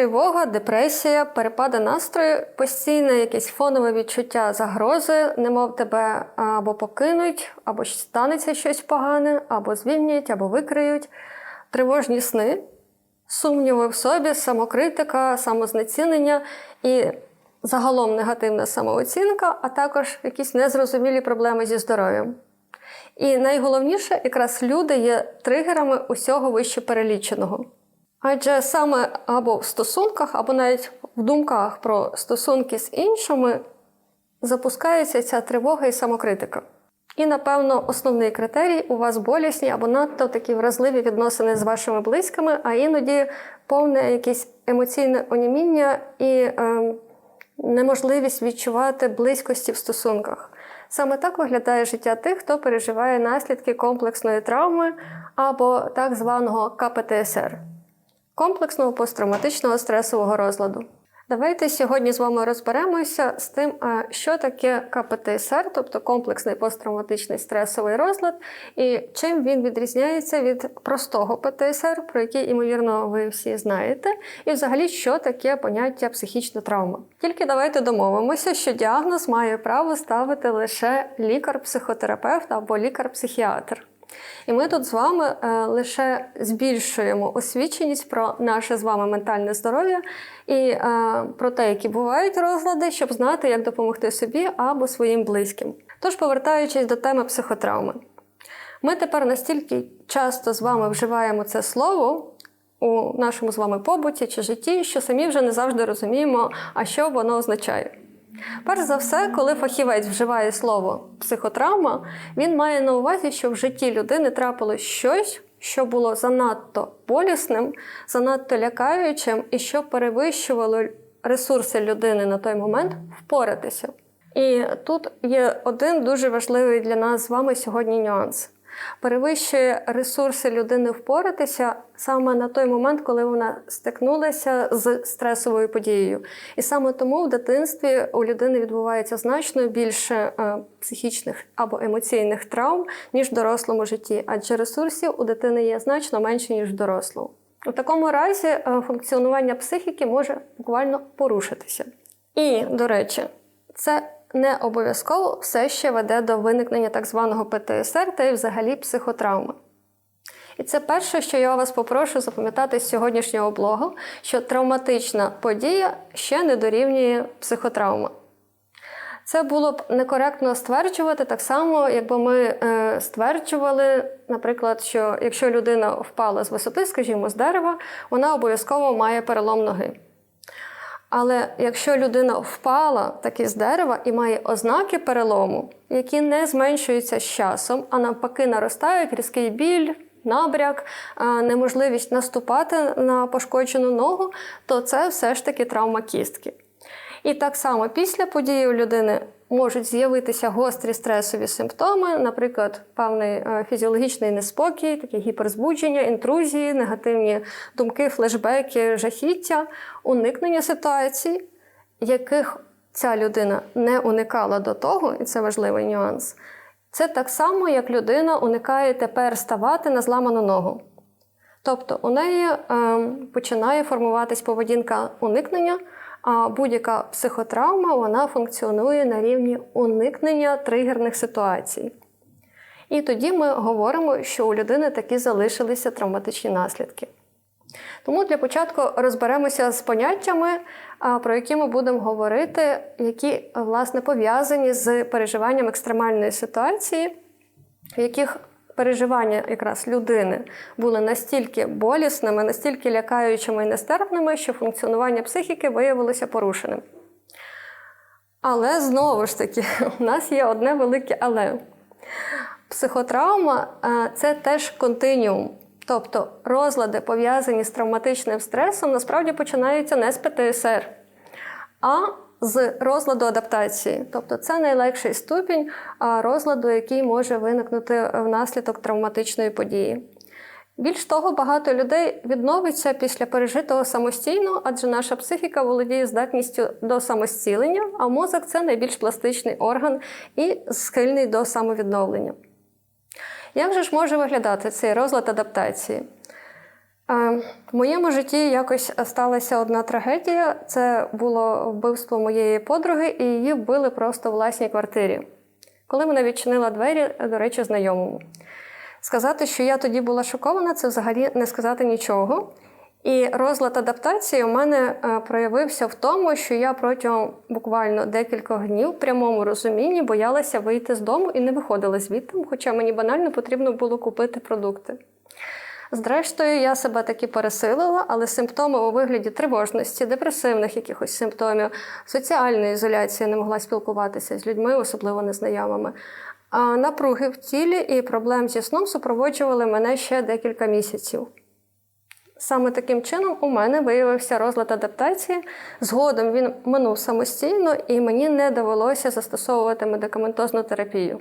тривога, депресія, перепади настрою, постійне якесь фонове відчуття загрози, немов тебе або покинуть, або станеться щось погане, або звільнять, або викриють, тривожні сни, сумніви в собі, самокритика, самознецінення і загалом негативна самооцінка, а також якісь незрозумілі проблеми зі здоров'ям. І найголовніше, якраз люди є тригерами усього вище переліченого. Адже саме або в стосунках, або навіть в думках про стосунки з іншими запускається ця тривога і самокритика. І, напевно, основний критерій у вас болісні або надто такі вразливі відносини з вашими близькими, а іноді повне якесь емоційне оніміння і е, неможливість відчувати близькості в стосунках. Саме так виглядає життя тих, хто переживає наслідки комплексної травми або так званого КПТСР комплексного посттравматичного стресового розладу. Давайте сьогодні з вами розберемося з тим, що таке КПТСР, тобто комплексний посттравматичний стресовий розлад, і чим він відрізняється від простого ПТСР, про який, ймовірно, ви всі знаєте, і взагалі, що таке поняття психічна травма. Тільки давайте домовимося, що діагноз має право ставити лише лікар-психотерапевт або лікар-психіатр. І ми тут з вами е, лише збільшуємо освіченість про наше з вами ментальне здоров'я і е, про те, які бувають розлади, щоб знати, як допомогти собі або своїм близьким. Тож, повертаючись до теми психотравми, ми тепер настільки часто з вами вживаємо це слово. У нашому з вами побуті чи житті, що самі вже не завжди розуміємо, а що воно означає. Перш за все, коли фахівець вживає слово психотравма, він має на увазі, що в житті людини трапилось щось, що було занадто болісним, занадто лякаючим і що перевищувало ресурси людини на той момент впоратися. І тут є один дуже важливий для нас з вами сьогодні нюанс перевищує ресурси людини впоратися саме на той момент, коли вона стикнулася з стресовою подією. І саме тому в дитинстві у людини відбувається значно більше е, психічних або емоційних травм, ніж в дорослому житті, адже ресурсів у дитини є значно менше, ніж в дорослому. У такому разі е, функціонування психіки може буквально порушитися. І, до речі, це не обов'язково все ще веде до виникнення так званого ПТСР та й взагалі психотравми. І це перше, що я вас попрошу запам'ятати з сьогоднішнього блогу, що травматична подія ще не дорівнює психотравма. Це було б некоректно стверджувати так само, якби ми е, стверджували, наприклад, що якщо людина впала з висоти, скажімо, з дерева, вона обов'язково має перелом ноги. Але якщо людина впала таки з дерева і має ознаки перелому, які не зменшуються з часом, а навпаки, наростають різкий біль, набряк, неможливість наступати на пошкоджену ногу, то це все ж таки травма кістки. І так само після події у людини можуть з'явитися гострі стресові симптоми, наприклад, певний е, фізіологічний неспокій, таке гіперзбудження, інтрузії, негативні думки, флешбеки, жахіття, уникнення ситуацій, яких ця людина не уникала до того, і це важливий нюанс. Це так само, як людина уникає тепер ставати на зламану ногу. Тобто у неї е, починає формуватись поведінка уникнення. А будь-яка психотравма вона функціонує на рівні уникнення тригерних ситуацій. І тоді ми говоримо, що у людини таки залишилися травматичні наслідки. Тому для початку розберемося з поняттями, про які ми будемо говорити, які власне пов'язані з переживанням екстремальної ситуації, в яких переживання якраз людини були настільки болісними, настільки лякаючими і нестерпними, що функціонування психіки виявилося порушеним. Але знову ж таки, у нас є одне велике але. Психотравма це теж континіум. Тобто розлади, пов'язані з травматичним стресом, насправді починаються не з ПТСР, а з розладу адаптації, тобто це найлегший ступінь розладу, який може виникнути внаслідок травматичної події. Більш того, багато людей відновиться після пережитого самостійно, адже наша психіка володіє здатністю до самостілення, а мозок це найбільш пластичний орган і схильний до самовідновлення. Як же ж може виглядати цей розлад адаптації? Е, В моєму житті якось сталася одна трагедія. Це було вбивство моєї подруги, і її вбили просто в власній квартирі. Коли вона відчинила двері, до речі, знайомому. Сказати, що я тоді була шокована, це взагалі не сказати нічого. І розлад адаптації у мене е, проявився в тому, що я протягом буквально декількох днів в прямому розумінні боялася вийти з дому і не виходила звідти, хоча мені банально потрібно було купити продукти. Зрештою, я себе таки пересилила, але симптоми у вигляді тривожності, депресивних якихось симптомів, соціальної ізоляції не могла спілкуватися з людьми, особливо незнайомими. А напруги в тілі і проблем зі сном супроводжували мене ще декілька місяців. Саме таким чином у мене виявився розлад адаптації. Згодом він минув самостійно, і мені не довелося застосовувати медикаментозну терапію.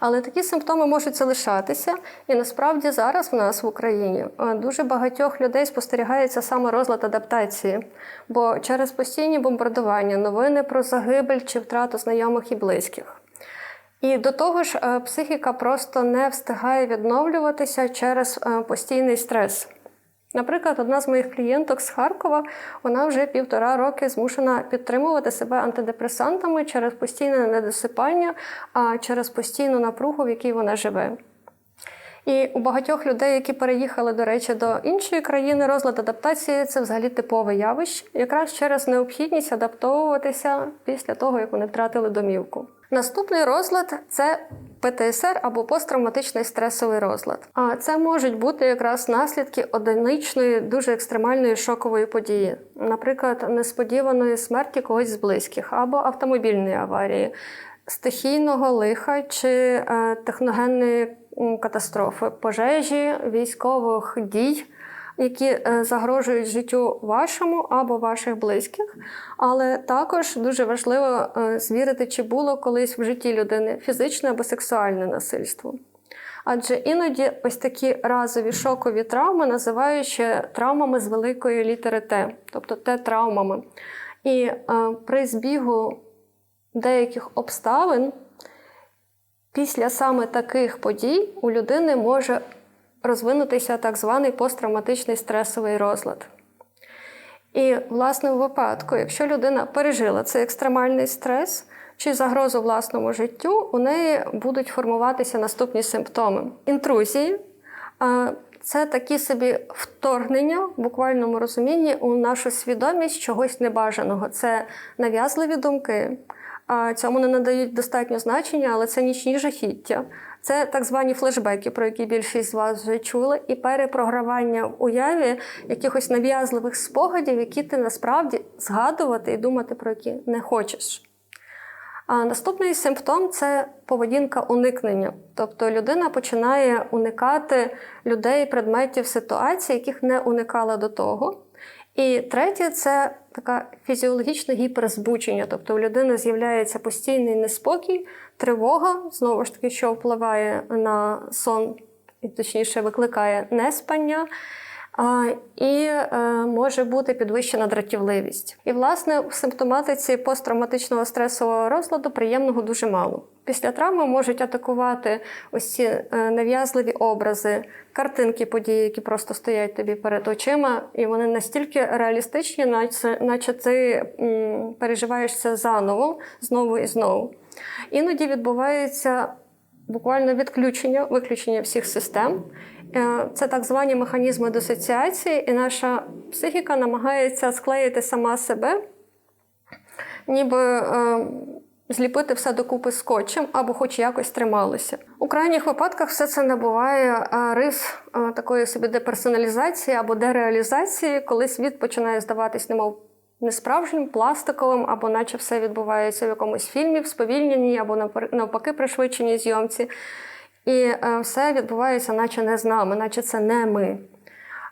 Але такі симптоми можуть залишатися, і насправді зараз в нас в Україні е, дуже багатьох людей спостерігається саме розлад адаптації, бо через постійні бомбардування, новини про загибель чи втрату знайомих і близьких. І до того ж, е, психіка просто не встигає відновлюватися через е, постійний стрес. Наприклад, одна з моїх клієнток з Харкова, вона вже півтора роки змушена підтримувати себе антидепресантами через постійне недосипання, а через постійну напругу, в якій вона живе. І у багатьох людей, які переїхали, до речі, до іншої країни, розлад адаптації це взагалі типове явище, якраз через необхідність адаптовуватися після того, як вони втратили домівку. Наступний розлад це ПТСР або посттравматичний стресовий розлад. А це можуть бути якраз наслідки одиничної, дуже екстремальної шокової події, наприклад, несподіваної смерті когось з близьких або автомобільної аварії, стихійного лиха чи е, техногенної катастрофи, пожежі, військових дій які е, загрожують життю вашому або ваших близьких. Але також дуже важливо е, звірити, чи було колись в житті людини фізичне або сексуальне насильство. Адже іноді ось такі разові шокові травми називають ще травмами з великої літери Т, тобто Т-травмами. І е, при збігу деяких обставин після саме таких подій у людини може розвинутися так званий посттравматичний стресовий розлад. І, власне, у випадку, якщо людина пережила цей екстремальний стрес чи загрозу власному життю, у неї будуть формуватися наступні симптоми: інтрузії. Це такі собі вторгнення в буквальному розумінні у нашу свідомість чогось небажаного. Це нав'язливі думки. Цьому не надають достатньо значення, але це нічні жахіття. Це так звані флешбеки, про які більшість з вас вже чули, і перепрогравання в уяві якихось нав'язливих спогадів, які ти насправді згадувати і думати про які не хочеш. А наступний симптом це поведінка уникнення. Тобто людина починає уникати людей, предметів, ситуацій, яких не уникала до того. І третє це така фізіологічне гіперзбучення. Тобто у людини з'являється постійний неспокій, тривога, знову ж таки, що впливає на сон, і точніше викликає неспання. І е, може бути підвищена дратівливість. І, власне, в симптоматиці посттравматичного стресового розладу приємного дуже мало. Після травми можуть атакувати ось ці е, нав'язливі образи, картинки події, які просто стоять тобі перед очима, і вони настільки реалістичні, наче, ти м, переживаєш це заново, знову і знову. Іноді відбувається буквально відключення, виключення всіх систем. Е, це так звані механізми дисоціації, і наша психіка намагається склеїти сама себе, ніби е, зліпити все докупи скотчем або хоч якось трималося. У крайніх випадках все це набуває е, рис такої собі деперсоналізації або дереалізації, коли світ починає здаватись, немов несправжнім, пластиковим, або наче все відбувається в якомусь фільмі, в сповільненій, або навпаки пришвидшеній зйомці. І е, все відбувається, наче не з нами, наче це не ми.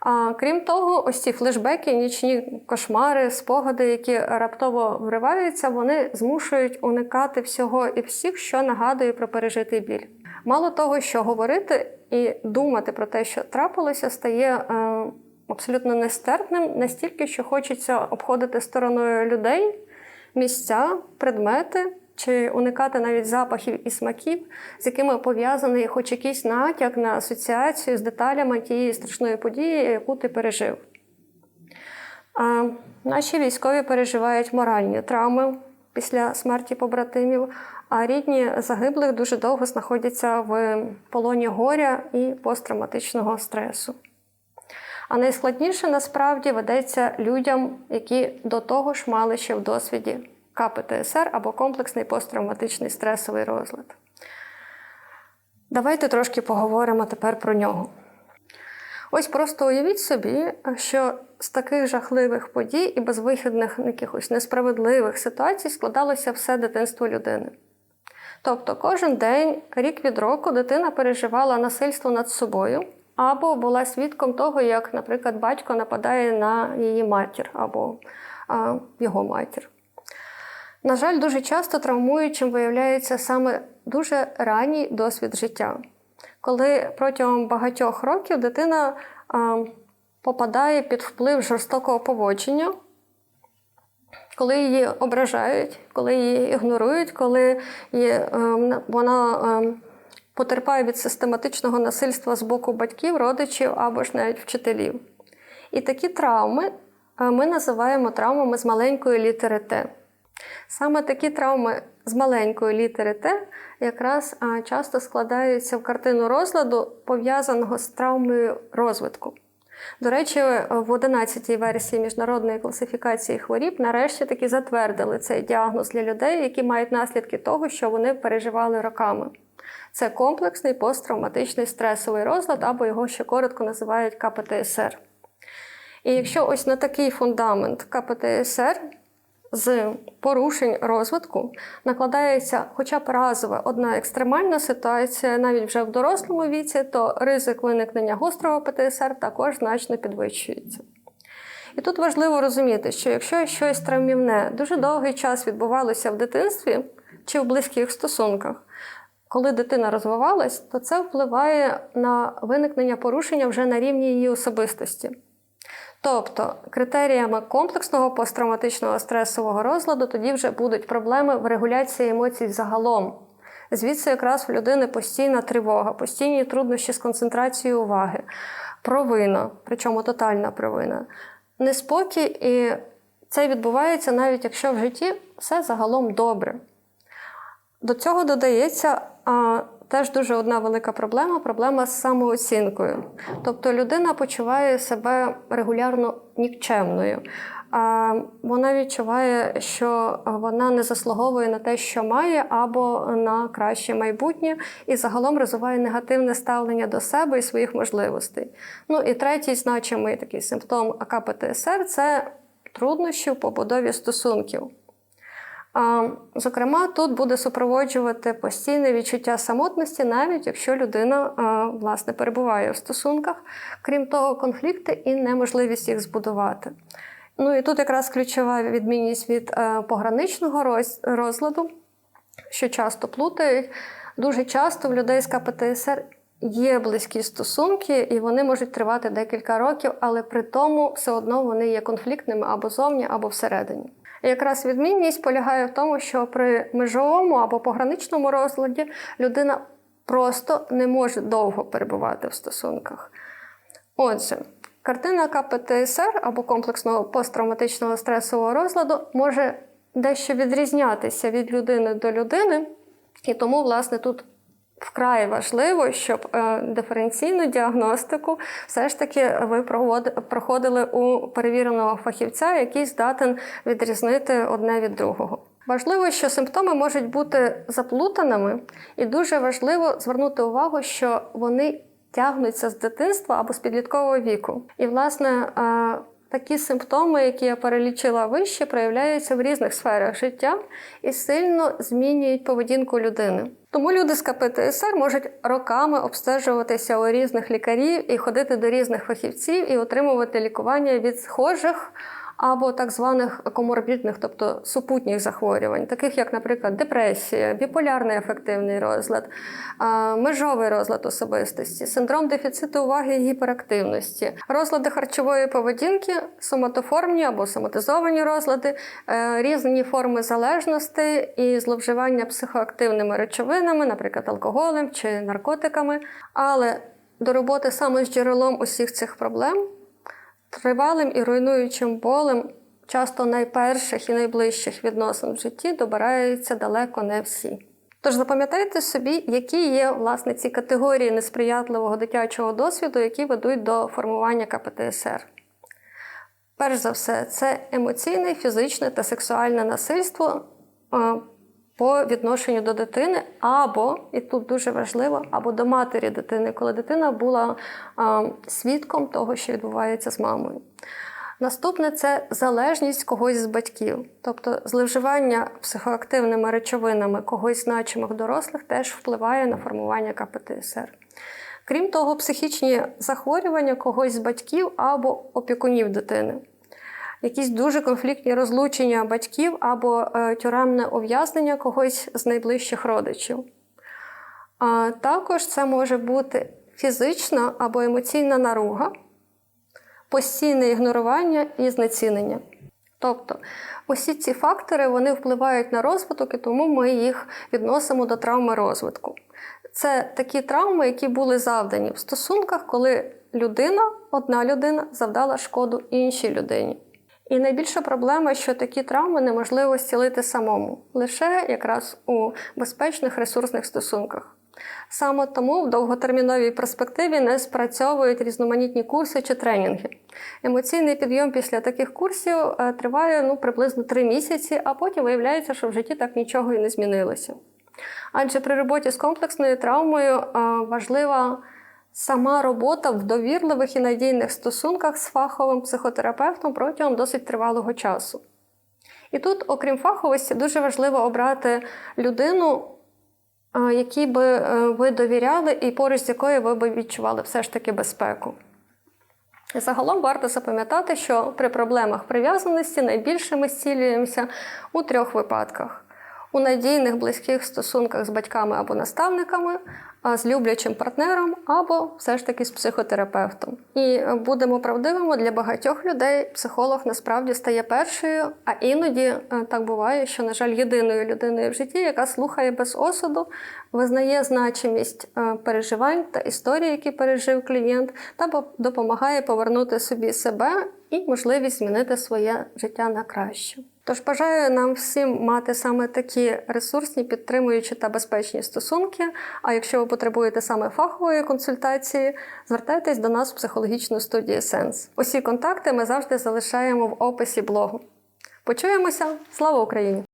А крім того, ось ці флешбеки, нічні кошмари, спогади, які раптово вриваються, вони змушують уникати всього і всіх, що нагадує про пережитий біль. Мало того, що говорити і думати про те, що трапилося, стає е, абсолютно нестерпним, настільки, що хочеться обходити стороною людей, місця, предмети чи уникати навіть запахів і смаків, з якими пов'язаний хоч якийсь натяк на асоціацію з деталями тієї страшної події, яку ти пережив. А наші військові переживають моральні травми після смерті побратимів, а рідні загиблих дуже довго знаходяться в полоні горя і посттравматичного стресу. А найскладніше насправді ведеться людям, які до того ж мали ще в досвіді КПТСР або комплексний посттравматичний стресовий розлад. Давайте трошки поговоримо тепер про нього. Ось просто уявіть собі, що з таких жахливих подій і безвихідних якихось несправедливих ситуацій складалося все дитинство людини. Тобто кожен день, рік від року, дитина переживала насильство над собою або була свідком того, як, наприклад, батько нападає на її матір або а, його матір. На жаль, дуже часто травмуючим виявляється саме дуже ранній досвід життя, коли протягом багатьох років дитина попадає під вплив жорстокого поводження, коли її ображають, коли її ігнорують, коли її, е, вона е, потерпає від систематичного насильства з боку батьків, родичів або ж навіть вчителів. І такі травми е, ми називаємо травмами з маленької літери Т. Саме такі травми з маленької літери Т якраз часто складаються в картину розладу, пов'язаного з травмою розвитку. До речі, в 11-й версії міжнародної класифікації хворіб нарешті таки затвердили цей діагноз для людей, які мають наслідки того, що вони переживали роками. Це комплексний посттравматичний стресовий розлад, або його ще коротко називають КПТСР. І якщо ось на такий фундамент КПТСР з порушень розвитку накладається хоча б разова одна екстремальна ситуація, навіть вже в дорослому віці, то ризик виникнення гострого ПТСР також значно підвищується. І тут важливо розуміти, що якщо щось травмівне дуже довгий час відбувалося в дитинстві чи в близьких стосунках, коли дитина розвивалась, то це впливає на виникнення порушення вже на рівні її особистості. Тобто критеріями комплексного посттравматичного стресового розладу тоді вже будуть проблеми в регуляції емоцій загалом. Звідси якраз в людини постійна тривога, постійні труднощі з концентрацією уваги, провина, причому тотальна провина, неспокій, і це відбувається навіть якщо в житті все загалом добре. До цього додається теж дуже одна велика проблема проблема з самооцінкою. Тобто людина почуває себе регулярно нікчемною. А вона відчуває, що вона не заслуговує на те, що має, або на краще майбутнє, і загалом розвиває негативне ставлення до себе і своїх можливостей. Ну і третій значимий такий симптом АКПТСР це труднощі в побудові стосунків. Зокрема, тут буде супроводжувати постійне відчуття самотності, навіть якщо людина власне перебуває в стосунках, крім того, конфлікти і неможливість їх збудувати. Ну і тут якраз ключова відмінність від пограничного роз, розладу, що часто плутають. Дуже часто в людей з КПТСР є близькі стосунки, і вони можуть тривати декілька років, але при тому все одно вони є конфліктними або зовні, або всередині. І якраз відмінність полягає в тому, що при межовому або пограничному розладі людина просто не може довго перебувати в стосунках. Отже, картина КПТСР або комплексного посттравматичного стресового розладу може дещо відрізнятися від людини до людини, і тому, власне, тут Вкрай важливо, щоб е, диференційну діагностику все ж таки ви проходили у перевіреного фахівця, який здатен відрізнити одне від другого. Важливо, що симптоми можуть бути заплутаними, і дуже важливо звернути увагу, що вони тягнуться з дитинства або з підліткового віку. І, власне, е, Такі симптоми, які я перелічила вище, проявляються в різних сферах життя і сильно змінюють поведінку людини. Тому люди з КПТСР можуть роками обстежуватися у різних лікарів і ходити до різних фахівців і отримувати лікування від схожих або так званих коморбідних, тобто супутніх захворювань, таких як, наприклад, депресія, біполярний афективний розлад, межовий розлад особистості, синдром дефіциту уваги і гіперактивності, розлади харчової поведінки, соматоформні або соматизовані розлади, е, різні форми залежності і зловживання психоактивними речовинами, наприклад, алкоголем чи наркотиками. Але до роботи саме з джерелом усіх цих проблем, тривалим і руйнуючим болем, часто найперших і найближчих відносин в житті добираються далеко не всі. Тож запам'ятайте собі, які є власне ці категорії несприятливого дитячого досвіду, які ведуть до формування КПТСР. Перш за все, це емоційне, фізичне та сексуальне насильство е, по відношенню до дитини, або, і тут дуже важливо, або до матері дитини, коли дитина була е, свідком того, що відбувається з мамою. Наступне це залежність когось з батьків, тобто зловживання психоактивними речовинами когось значимих дорослих теж впливає на формування КПТСР. Крім того, психічні захворювання когось з батьків або опікунів дитини, якісь дуже конфліктні розлучення батьків або е, тюремне ув'язнення когось з найближчих родичів. А також це може бути фізична або емоційна наруга, постійне ігнорування і знецінення. Тобто усі ці фактори вони впливають на розвиток, і тому ми їх відносимо до травми розвитку. Це такі травми, які були завдані в стосунках, коли людина, одна людина, завдала шкоду іншій людині. І найбільша проблема, що такі травми неможливо зцілити самому, лише якраз у безпечних ресурсних стосунках. Саме тому в довготерміновій перспективі не спрацьовують різноманітні курси чи тренінги. Емоційний підйом після таких курсів е, триває ну, приблизно 3 місяці, а потім виявляється, що в житті так нічого і не змінилося. Адже при роботі з комплексною травмою е, важлива сама робота в довірливих і надійних стосунках з фаховим психотерапевтом протягом досить тривалого часу. І тут, окрім фаховості, дуже важливо обрати людину, е, якій би е, ви довіряли, і поруч з якою ви би відчували все ж таки безпеку. Загалом варто запам'ятати, що при проблемах прив'язаності найбільше ми зцілюємося у трьох випадках: у надійних близьких стосунках з батьками або наставниками, з люблячим партнером, або все ж таки з психотерапевтом. І будемо правдивими для багатьох людей. Психолог насправді стає першою, а іноді е, так буває, що, на жаль, єдиною людиною в житті, яка слухає без осуду, визнає значимість е, переживань та історії, які пережив клієнт, та допомагає повернути собі себе і можливість змінити своє життя на краще. Тож бажаю нам всім мати саме такі ресурсні, підтримуючі та безпечні стосунки. А якщо ви потребуєте саме фахової консультації, звертайтесь до нас в психологічну студію Сенс. Усі контакти ми завжди залишаємо в описі блогу. Почуємося! Слава Україні!